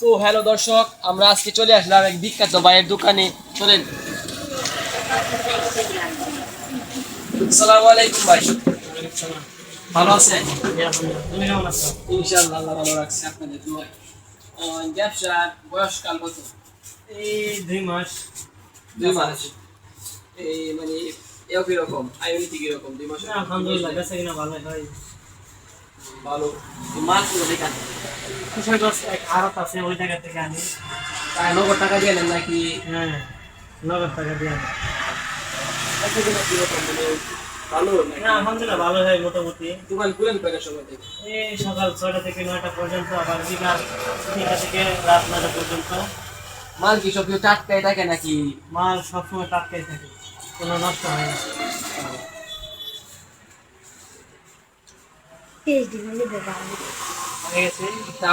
তো হ্যালো দর্শক আমরা আজকে চলে আসলাম এক বিখ্যাত ভাইয়ের দোকানে। চলেন। আসসালামু আলাইকুম ভাই। ভালো আছেন? তুমি কেমন আছো ইনশাআল্লাহ ভালো রাখছে আপনাদের দোয়ায়। ব্যবসার বয়সকাল কত? এই দুই মাস। দুই মাস। এই মানে এও কীরকম? দুই মাস আলহামদুলিল্লাহ বেঁচে কিনা ভালো হয়। ভালো। মাল কিশোরগঞ্জ এক আড়ত আছে ওই জায়গা থেকে আনি। তাই নগদ টাকা দিয়ে নেন নাকি? হ্যাঁ নগদ টাকা দিয়ে মানে ভালো না? আলহামদুলিল্লাহ ভালো হয় মোটামুটি। দোকান খুলেন কয়টার সময় থেকে? এই সকাল ছয়টা থেকে নয়টা পর্যন্ত আবার বিকাল তিনটা থেকে রাত নয়টা পর্যন্ত। মাল কি সব কিছু টাটকাই থাকে নাকি? মাল সবসময় টাটকাই থাকে কোনো নষ্ট হয় না। PhD মানে ব্যাপার হয়ে গেছে তা